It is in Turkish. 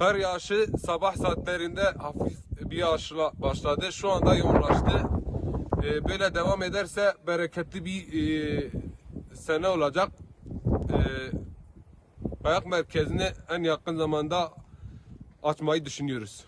Kar yağışı sabah saatlerinde hafif bir yağışla başladı. Şu anda yoğunlaştı. Ee, böyle devam ederse bereketli bir e, sene olacak. Ee, kayak merkezini en yakın zamanda açmayı düşünüyoruz.